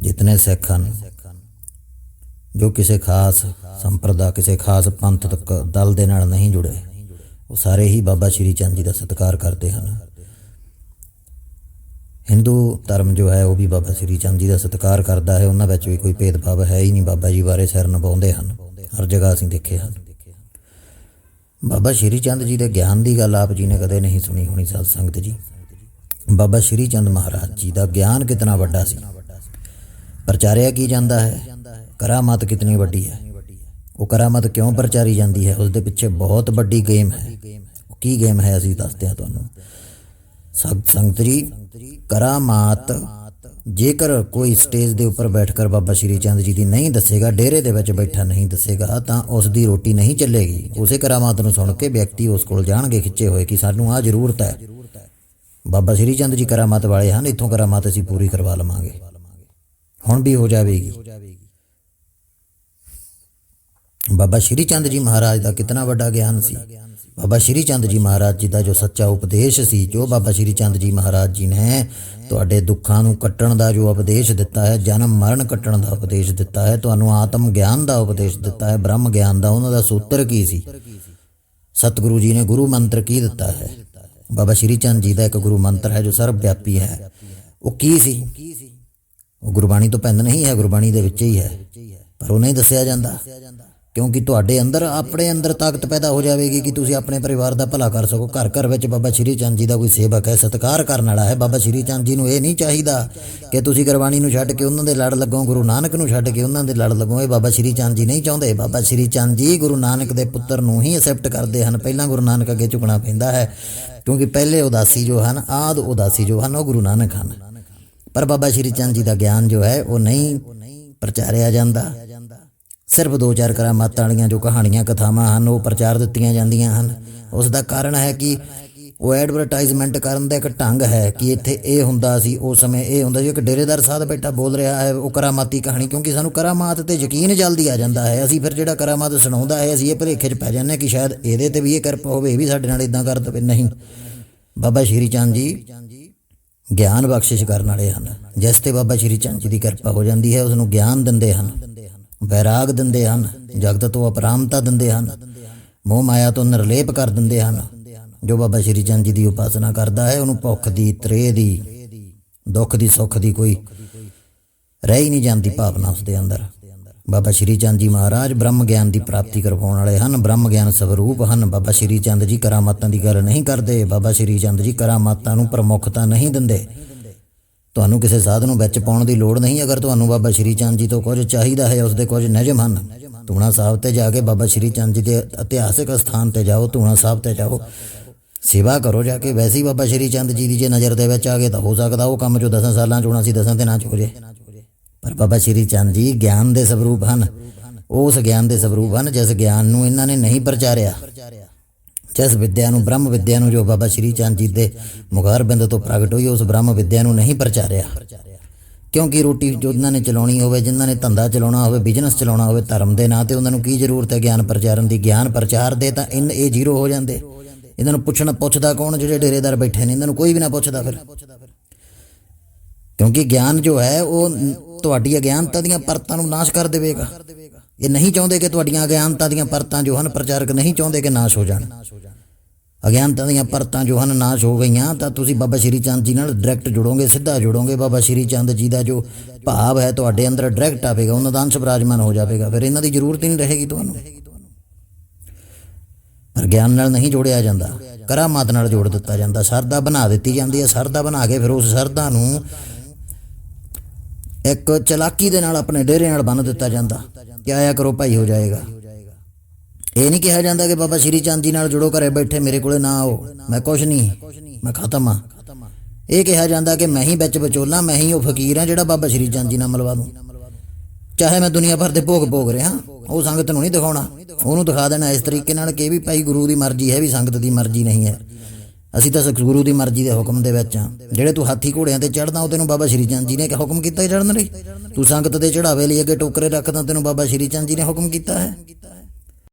ਜਿਤਨੇ ਸਿੱਖ ਹਨ, ਜੋ ਕਿਸੇ ਖਾਸ ਸੰਪਰਦਾ, ਕਿਸੇ ਖਾਸ ਪੰਥ ਤੱਕ ਦਲ ਦੇ ਨਾਲ ਨਹੀਂ ਜੁੜੇ, ਉਹ ਸਾਰੇ ਹੀ ਬਾਬਾ ਸ਼੍ਰੀ ਚੰਦ ਜੀ ਦਾ ਸਤਿਕਾਰ ਕਰਦੇ ਹਨ। ਹਿੰਦੂ ਧਰਮ ਜੋ ਹੈ, ਉਹ ਵੀ ਬਾਬਾ ਸ਼੍ਰੀ ਚੰਦ ਜੀ ਦਾ ਸਤਿਕਾਰ ਕਰਦਾ ਹੈ। ਉਹਨਾਂ ਵਿੱਚ ਵੀ ਕੋਈ ਭੇਦਭਾਵ ਹੈ ਹੀ ਨਹੀਂ। ਬਾਬਾ ਜੀ ਬਾਰੇ ਸਿਰ ਨਵਾਉਂਦੇ ਹਨ। ਹਰ ਜਗ੍ਹਾ ਅਸੀਂ ਦੇਖੇ ਹਨ। ਬਾਬਾ ਸ਼੍ਰੀ ਚੰਦ ਜੀ ਦੇ ਗਿਆਨ ਦੀ ਗੱਲ ਆਪ ਜੀ ਨੇ ਕਦੇ ਨਹੀਂ ਸੁਣੀ ਹੋਣੀ, ਸਾਧ ਸੰਗਤ ਜੀ। ਬਾਬਾ ਸ਼੍ਰੀ ਚੰਦ ਮਹਾਰਾਜ ਜੀ ਦਾ ਗਿਆਨ ਕਿਤਨਾ ਵੱਡਾ ਸੀ। ਪ੍ਰਚਾਰਿਆ ਕੀ ਜਾਂਦਾ ਹੈ? ਕਰਾਮਾਤ ਕਿਤਨੀ ਵੱਡੀ ਹੈ? ਉਹ ਕਰਾਮਤ ਕਿਉਂ ਪ੍ਰਚਾਰੀ ਜਾਂਦੀ ਹੈ? ਉਸ ਦੇ ਪਿੱਛੇ ਬਹੁਤ ਵੱਡੀ ਗੇਮ ਹੈ। ਕੀ ਗੇਮ ਹੈ ਅਸੀਂ ਦੱਸਦੇ ਹਾਂ ਤੁਹਾਨੂੰ। ਸਤ ਸੰਗਤ ਕਰਾਮਾਤ, ਜੇਕਰ ਕੋਈ ਸਟੇਜ ਦੇ ਉੱਪਰ ਬੈਠ ਕੇ ਬਾਬਾ ਸ਼੍ਰੀ ਚੰਦ ਜੀ ਦੀ ਨਹੀਂ ਦੱਸੇਗਾ, ਡੇਰੇ ਦੇ ਵਿੱਚ ਬੈਠਾ ਨਹੀਂ ਦੱਸੇਗਾ, ਤਾਂ ਉਸ ਦੀ ਰੋਟੀ ਨਹੀਂ ਚੱਲੇਗੀ। ਉਸੇ ਕਰਾਮਾਤ ਨੂੰ ਸੁਣ ਕੇ ਵਿਅਕਤੀ ਉਸ ਕੋਲ ਜਾਣਗੇ ਖਿੱਚੇ ਹੋਏ ਕਿ ਸਾਨੂੰ ਆਹ ਜ਼ਰੂਰਤ ਹੈ। ਬਾਬਾ ਸ਼੍ਰੀ ਚੰਦ ਜੀ ਕਰਾਮਾਤ ਵਾਲੇ ਹਨ, ਇੱਥੋਂ ਕਰਾਮਾਤ ਅਸੀਂ ਪੂਰੀ ਕਰਵਾ ਲਵਾਂਗੇ। ਹੁਣ ਵੀ ਹੋ ਜਾਵੇਗੀ। ਬਾਬਾ ਸ਼੍ਰੀ ਚੰਦ ਜੀ ਮਹਾਰਾਜ ਦਾ ਕਿਤਨਾ ਵੱਡਾ ਗਿਆਨ ਸੀ। ਬਾਬਾ ਸ਼੍ਰੀ ਚੰਦ ਜੀ ਮਹਾਰਾਜ ਜੀ ਦਾ ਜੋ ਸੱਚਾ ਉਪਦੇਸ਼ ਸੀ, ਜੋ ਬਾਬਾ ਸ਼੍ਰੀ ਚੰਦ ਜੀ ਮਹਾਰਾਜ ਜੀ ਨੇ ਤੁਹਾਡੇ ਦੁੱਖਾਂ ਨੂੰ ਕੱਟਣ ਦਾ ਜੋ ਉਪਦੇਸ਼ ਦਿੱਤਾ ਹੈ, ਜਨਮ ਮਰਨ ਕੱਟਣ ਦਾ ਉਪਦੇਸ਼ ਦਿੱਤਾ ਹੈ, ਤੁਹਾਨੂੰ ਆਤਮ ਗਿਆਨ ਦਾ ਉਪਦੇਸ਼ ਦਿੱਤਾ ਹੈ, ਬ੍ਰਹਮ ਗਿਆਨ ਦਾ, ਉਹਨਾਂ ਦਾ ਸੂਤਰ ਕੀ ਸੀ? ਸਤਿਗੁਰੂ ਜੀ ਨੇ ਗੁਰੂ ਮੰਤਰ ਕੀ ਦਿੱਤਾ ਹੈ? ਬਾਬਾ ਸ਼੍ਰੀ ਚੰਦ ਜੀ ਦਾ ਇੱਕ ਗੁਰੂ ਮੰਤਰ ਹੈ ਜੋ ਸਰਬ ਵਿਆਪੀ ਹੈ। ਉਹ ਕੀ ਸੀ? ਉਹ ਗੁਰਬਾਣੀ ਤੋਂ ਭਿੰਨ ਨਹੀਂ ਹੈ, ਗੁਰਬਾਣੀ ਦੇ ਵਿੱਚ ਹੀ ਹੈ। ਪਰ ਉਹ ਨਹੀਂ ਦੱਸਿਆ ਜਾਂਦਾ, ਕਿਉਂਕਿ ਤੁਹਾਡੇ ਅੰਦਰ, ਆਪਣੇ ਅੰਦਰ ਤਾਕਤ ਪੈਦਾ ਹੋ ਜਾਵੇਗੀ ਕਿ ਤੁਸੀਂ ਆਪਣੇ ਪਰਿਵਾਰ ਦਾ ਭਲਾ ਕਰ ਸਕੋ। ਘਰ ਘਰ ਵਿੱਚ ਬਾਬਾ ਸ਼੍ਰੀ ਚੰਦ ਜੀ ਦਾ ਕੋਈ ਸੇਵਕ ਹੈ, ਸਤਿਕਾਰ ਕਰਨ ਵਾਲਾ ਹੈ। ਬਾਬਾ ਸ਼੍ਰੀ ਚੰਦ ਜੀ ਨੂੰ ਇਹ ਨਹੀਂ ਚਾਹੀਦਾ ਕਿ ਤੁਸੀਂ ਗੁਰਬਾਣੀ ਨੂੰ ਛੱਡ ਕੇ ਉਹਨਾਂ ਦੇ ਲੜ ਲੱਗੋ, ਗੁਰੂ ਨਾਨਕ ਨੂੰ ਛੱਡ ਕੇ ਉਹਨਾਂ ਦੇ ਲੜ ਲੱਗੋ। ਇਹ ਬਾਬਾ ਸ਼੍ਰੀ ਚੰਦ ਜੀ ਨਹੀਂ ਚਾਹੁੰਦੇ। ਬਾਬਾ ਸ਼੍ਰੀ ਚੰਦ ਜੀ ਗੁਰੂ ਨਾਨਕ ਦੇ ਪੁੱਤਰ ਨੂੰ ਹੀ ਅਸੈਪਟ ਕਰਦੇ ਹਨ। ਪਹਿਲਾਂ ਗੁਰੂ ਨਾਨਕ ਅੱਗੇ ਝੁਕਣਾ ਪੈਂਦਾ ਹੈ, ਕਿਉਂਕਿ ਪਹਿਲੇ ਉਦਾਸੀ ਜੋ ਹਨ, ਆਦ ਉਦਾਸੀ ਜੋ ਹਨ, ਉਹ ਗੁਰੂ ਨਾਨਕ ਹਨ। ਪਰ ਬਾਬਾ ਸ਼੍ਰੀ ਚੰਦ ਜੀ ਦਾ ਗਿਆਨ ਜੋ ਹੈ, ਉਹ ਨਹੀਂ ਪ੍ਰਚਾਰਿਆ ਜਾਂਦਾ। ਸਿਰਫ ਦੋ ਚਾਰ ਕਰਾਮਾਤਾਂ ਵਾਲੀਆਂ ਜੋ ਕਹਾਣੀਆਂ, ਕਥਾਵਾਂ ਹਨ, ਉਹ ਪ੍ਰਚਾਰ ਦਿੱਤੀਆਂ ਜਾਂਦੀਆਂ ਹਨ। ਉਸ ਦਾ ਕਾਰਨ ਹੈ ਕਿ ਉਹ ਐਡਵਰਟਾਈਜ਼ਮੈਂਟ ਕਰਨ ਦਾ ਇੱਕ ਢੰਗ ਹੈ ਕਿ ਇੱਥੇ ਇਹ ਹੁੰਦਾ ਸੀ, ਉਸ ਸਮੇਂ ਇਹ ਹੁੰਦਾ ਸੀ ਇੱਕ ਡੇਰੇਦਾਰ ਸਾਧ ਬੈਠਾ ਬੋਲ ਰਿਹਾ ਹੈ, ਉਹ ਕਰਾਮਾਤੀ ਕਹਾਣੀ, ਕਿਉਂਕਿ ਸਾਨੂੰ ਕਰਾਮਾਤ ਤੇ ਯਕੀਨ ਜਲਦੀ ਆ ਜਾਂਦਾ ਹੈ। ਅਸੀਂ ਫਿਰ ਜਿਹੜਾ ਕਰਾਮਾਤ ਸੁਣਾਉਂਦਾ ਹੈ, ਅਸੀਂ ਇਹ ਭਲੇਖੇ 'ਚ ਪੈ ਜਾਂਦੇ ਹਾਂ ਕਿ ਸ਼ਾਇਦ ਇਹਦੇ ਤੇ ਵੀ ਇਹ ਕਰਪ ਹੋਵੇ, ਇਹ ਵੀ ਸਾਡੇ ਨਾਲ ਇਦਾਂ ਕਰ ਦਵੇ। ਨਹੀਂ। ਬਾਬਾ ਸ਼੍ਰੀ ਚੰਦ ਜੀ ਗਿਆਨ ਬਖਸ਼ਿਸ਼ ਕਰਨ ਵਾਲੇ ਹਨ। ਜਿਸ ਤੇ ਬਾਬਾ ਸ਼੍ਰੀ ਚੰਦ ਜੀ ਦੀ ਕਿਰਪਾ ਹੋ ਜਾਂਦੀ ਹੈ ਉਸ ਨੂੰ ਗਿਆਨ ਦਿੰਦੇ ਹਨ। ਵੈਰਾਗ ਦਿੰਦੇ ਹਨ। ਜਗਤ ਤੋਂ ਅਪਰਾਮਤਾ ਦਿੰਦੇ ਹਨ। ਮੋਹ ਮਾਇਆ ਤੋਂ ਨਿਰਲੇਪ ਕਰ ਦਿੰਦੇ ਹਨ। ਜੋ ਬਾਬਾ ਸ਼੍ਰੀ ਚੰਦ ਜੀ ਦੀ ਉਪਾਸਨਾ ਕਰਦਾ ਹੈ, ਉਹਨੂੰ ਭੁੱਖ ਦੀ ਤ੍ਰੇ ਦੀ, ਦੁੱਖ ਦੀ, ਸੁੱਖ ਦੀ ਕੋਈ ਰਹਿ ਹੀ ਨਹੀਂ ਜਾਂਦੀ ਭਾਵਨਾ ਉਸਦੇ ਅੰਦਰ। ਬਾਬਾ ਸ਼੍ਰੀ ਚੰਦ ਜੀ ਮਹਾਰਾਜ ਬ੍ਰਹਮ ਗਿਆਨ ਦੀ ਪ੍ਰਾਪਤੀ ਕਰਵਾਉਣ ਵਾਲੇ ਹਨ, ਬ੍ਰਹਮ ਗਿਆਨ ਸਵਰੂਪ ਹਨ। ਬਾਬਾ ਸ਼੍ਰੀ ਚੰਦ ਜੀ ਕਰਾਮਾਤਾਂ ਦੀ ਗੱਲ ਨਹੀਂ ਕਰਦੇ, ਬਾਬਾ ਸ਼੍ਰੀ ਚੰਦ ਜੀ ਕਰਾਮਾਤਾਂ ਨੂੰ ਪ੍ਰਮੁੱਖਤਾ ਨਹੀਂ ਦਿੰਦੇ। ਤੁਹਾਨੂੰ ਕਿਸੇ ਸਾਧ ਨੂੰ ਵਿੱਚ ਪਾਉਣ ਦੀ ਲੋੜ ਨਹੀਂ, ਅਗਰ ਤੁਹਾਨੂੰ ਬਾਬਾ ਸ਼੍ਰੀ ਚੰਦ ਜੀ ਤੋਂ ਕੁਝ ਚਾਹੀਦਾ ਹੈ ਉਸ ਦੇ ਕੁਝ ਨਿਯਮ ਹਨ। ਧੂਣਾ ਸਾਹਿਬ ਤੇ ਜਾ ਕੇ ਬਾਬਾ ਸ਼੍ਰੀ ਚੰਦ ਜੀ ਦੇ ਇਤਿਹਾਸਿਕ ਸਥਾਨ ਤੇ ਜਾਓ, ਧੂਣਾ ਸਾਹਿਬ ਤੇ ਜਾਓ। ਸੇਵਾ ਕਰੋ ਜਾ ਕੇ, ਵੈਸੇ ਹੀ ਬਾਬਾ ਸ਼੍ਰੀ ਚੰਦ ਜੀ ਦੀ ਜੇ ਨਜ਼ਰ ਦੇ ਵਿੱਚ ਆ ਗਏ ਤਾਂ ਹੋ ਸਕਦਾ ਉਹ ਕੰਮ ਜੋ 10 ਸਾਲਾਂ ਚ ਹੋਣਾ ਸੀ 10 ਦਿਨਾਂ ਚ ਹੋ ਜੇ। ਪਰ ਬਾਬਾ ਸ਼੍ਰੀ ਚੰਦ ਜੀ ਗਿਆਨ ਦੇ ਸਵਰੂਪ ਹਨ। ਉਸ ਗਿਆਨ ਦੇ ਸਵਰੂਪ ਹਨ, ਜਿਸ ਗਿਆਨ ਨੂੰ ਇਹਨਾਂ ਨੇ ਨਹੀਂ ਪ੍ਰਚਾਰਿਆ। ਜਿਸ ਵਿਦਿਆ ਨੂੰ, ਬ੍ਰਹਮ ਵਿਦਿਆ ਨੂੰ ਜੋ ਬਾਬਾ ਸ਼੍ਰੀ ਚੰਦ ਜੀ ਦੇ ਮੁਖਾਰ ਬਿੰਦ ਤੋਂ ਪ੍ਰਗਟ ਹੋਈ, ਉਸ ਬ੍ਰਹਮ ਵਿਦਿਆ ਨੂੰ ਨਹੀਂ ਪ੍ਰਚਾਰਿਆ। ਕਿਉਂਕਿ ਰੋਟੀ ਜੋ ਉਹਨਾਂ ਨੇ ਚਲਾਉਣੀ ਹੋਵੇ, ਜਿਨ੍ਹਾਂ ਨੇ ਧੰਦਾ ਚਲਾਉਣਾ ਹੋਵੇ ਬਿਜ਼ਨਸ ਚਲਾਉਣਾ ਹੋਵੇ, ਧਰਮ ਦੇ ਨਾਂ ਤੇ ਉਹਨਾਂ ਨੂੰ ਕੀ ਜ਼ਰੂਰਤ ਹੈ ਗਿਆਨ ਪ੍ਰਚਾਰਨ ਦੀ? ਗਿਆਨ ਪ੍ਰਚਾਰ ਦੇ ਤਾਂ ਇਨ ਇਹ ਜ਼ੀਰੋ ਹੋ ਜਾਂਦੇ। ਇਹਨਾਂ ਨੂੰ ਪੁੱਛਣਾ ਪੁੱਛਦਾ ਕੌਣ, ਜਿਹੜੇ ਡੇਰੇਦਾਰ ਬੈਠੇ ਨੇ, ਇਹਨਾਂ ਨੂੰ ਕੋਈ ਵੀ ਨਾ ਪੁੱਛਦਾ ਫਿਰ। ਕਿਉਂਕਿ ਗਿਆਨ ਜੋ ਹੈ, ਉਹ ਤੁਹਾਡੀ ਅਗਿਆਨਤਾ ਦੀਆਂ ਪਰਤਾਂ ਨੂੰ ਨਾਸ਼ ਕਰ ਦੇਵੇਗਾ। ਇਹ ਨਹੀਂ ਚਾਹੁੰਦੇ ਕਿ ਤੁਹਾਡੀਆਂ ਅਗਿਆਨਤਾ ਦੀਆਂ ਪਰਤਾਂ ਜੋ ਹਨ, ਪ੍ਰਚਾਰਕ ਨਹੀਂ ਚਾਹੁੰਦੇ ਕਿ ਨਾਸ਼ ਹੋ ਜਾਣ। ਅਗਿਆਨਤਾ ਦੀਆਂ ਪਰਤਾਂ ਜੋ ਹਨ, ਨਾਸ਼ ਹੋ ਗਈਆਂ, ਤਾਂ ਤੁਸੀਂ ਬਾਬਾ ਸ਼੍ਰੀ ਚੰਦ ਜੀ ਨਾਲ ਡਾਇਰੈਕਟ ਜੁੜੋਗੇ, ਸਿੱਧਾ ਜੁੜੋਗੇ। ਬਾਬਾ ਸ਼੍ਰੀ ਚੰਦ ਜੀ ਦਾ ਜੋ ਭਾਵ ਹੈ, ਤੁਹਾਡੇ ਅੰਦਰ ਡਾਇਰੈਕਟ ਆਵੇਗਾ ਉਹਨਾਂ ਦਾ ਅੰਸ਼ ਬਰਾਜਮਾਨ ਹੋ ਜਾਵੇਗਾ। ਫਿਰ ਇਹਨਾਂ ਦੀ ਜ਼ਰੂਰਤ ਹੀ ਨਹੀਂ ਰਹੇਗੀ ਤੁਹਾਨੂੰ। ਪਰ ਗਿਆਨ ਨਾਲ ਨਹੀਂ ਜੋੜਿਆ ਜਾਂਦਾ। ਕਰਾਮਾਤ ਨਾਲ ਜੋੜ ਦਿੱਤਾ ਜਾਂਦਾ। ਸਰਦਾ ਬਣਾ ਦਿੱਤੀ ਜਾਂਦੀ ਹੈ। ਸਰਦਾ ਬਣਾ ਕੇ ਫਿਰ ਉਸ ਸਰਦਾ ਨੂੰ ਇੱਕ ਚਲਾਕੀ ਦੇ ਨਾਲ ਆਪਣੇ ਡੇਰੇ ਨਾਲ ਬੰਨ ਦਿੱਤਾ ਜਾਂਦਾ। ਕਿ ਆਇਆ ਕਰੋ ਭਾਈ, ਹੋ ਜਾਏਗਾ। ਇਹ ਨਹੀਂ ਕਿਹਾ ਜਾਂਦਾ ਕਿ ਬਾਬਾ ਸ਼੍ਰੀ ਚੰਦ ਜੀ ਨਾਲ ਜੁੜੋ ਘਰੇ ਬੈਠੇ, ਮੇਰੇ ਕੋਲੇ ਨਾ ਆਓ। ਮੈਂ ਕੁਛ ਨਹੀਂ, ਮੈਂ ਖਤਮ ਆ। ਇਹ ਕਿਹਾ ਜਾਂਦਾ ਕਿ ਮੈਂ ਹੀ ਵਿੱਚ ਵਿਚੋਲਾ, ਮੈਂ ਹੀ ਉਹ ਫਕੀਰ ਆ ਜਿਹੜਾ ਬਾਬਾ ਸ਼੍ਰੀ ਚੰਦ ਜੀ ਨਾਲ ਮਿਲਵਾ ਦੂੰ। ਚਾਹੇ ਮੈਂ ਦੁਨੀਆ ਭਰ ਦੇ ਭੋਗ ਭੋਗ ਰਿਹਾ, ਉਹ ਸੰਗਤ ਨੂੰ ਨਹੀਂ ਦਿਖਾਉਣਾ। ਉਹਨੂੰ ਦਿਖਾ ਦੇਣਾ ਇਸ ਤਰੀਕੇ ਨਾਲ ਕਿ ਵੀ ਭਾਈ ਗੁਰੂ ਦੀ ਮਰਜ਼ੀ ਹੈ ਵੀ ਸੰਗਤ ਦੀ ਮਰਜ਼ੀ ਨਹੀਂ ਹੈ। ਅਸੀਂ ਤਾਂ ਗੁਰੂ ਦੀ ਮਰਜ਼ੀ ਦੇ ਹੁਕਮ ਦੇ ਵਿੱਚ ਆ ਜਿਹੜੇ ਤੂੰ ਹਾਥੀ ਘੋੜਿਆਂ ਤੇ ਚੜਦਾ ਉਹ ਤੈਨੂੰ ਬਾਬਾ ਸ਼੍ਰੀ ਚੰਦ ਜੀ ਨੇ ਕਿ ਹੁਕਮ ਕੀਤਾ ਚੜਨ ਲਈ। ਤੂੰ ਸੰਗਤ ਦੇ ਚੜਾਵੇ ਲਈ ਅੱਗੇ ਟੋਕਰੇ ਰੱਖਦਾ, ਤੈਨੂੰ ਬਾਬਾ ਸ਼੍ਰੀ ਚੰਦ ਜੀ ਨੇ ਹੁਕਮ ਕੀਤਾ ਹੈ।